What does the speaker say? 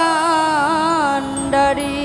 কান্ডারি